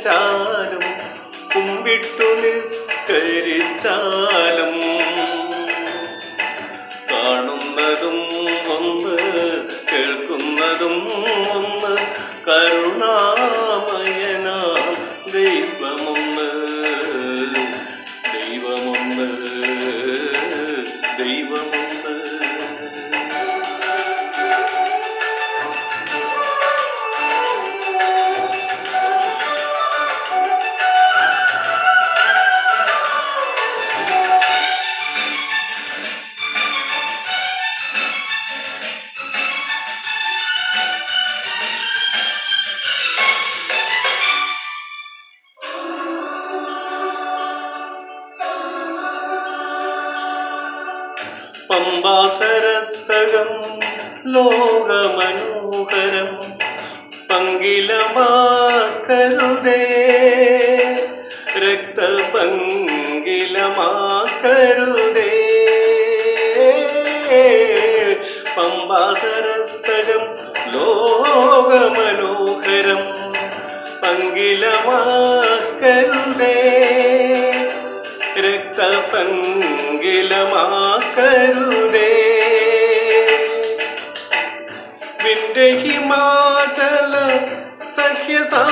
വരച്ചാലും കുമ്പിട്ടു നിസ്കരിച്ചാലും. കാണുന്നതും ഒന്ന് കേൾക്കുന്നതും ഒന്ന് കരുണാമയന പമ്പാസരസ്തകം ലോകമനോഹരം പങ്കിലമാക്കരുതേ. രക്തപങ്കിലമാക്കരുതേ. പമ്പാസരസ്തകം ലോകമനോഹരം പങ്കിലമാക്കരുതേ. രക്തപങ്കിലമാക്കരുതേ വിന്റെ ഹിമാചല സഖ്യസാനുക്കളിൽ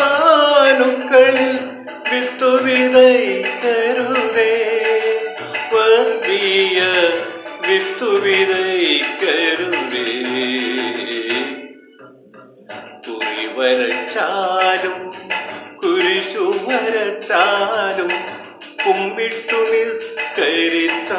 വിത്തു വർഗീയ വിത്തു കുറി വരച്ചാലും കുരിശു വരച്ചാലും കുമ്പിട്ടു നിസ്കരിച്ചാലും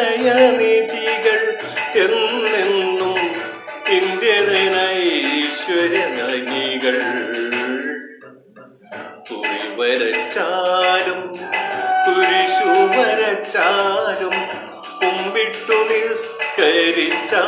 ഇന്ത്യതനക്ഷയനിധികൾ എന്നെന്നും എന്റെ കുറി വരച്ചാലും കുരിശു വരച്ചാലും കുമ്പിട്ടു നിസ്കരിച്ചാലും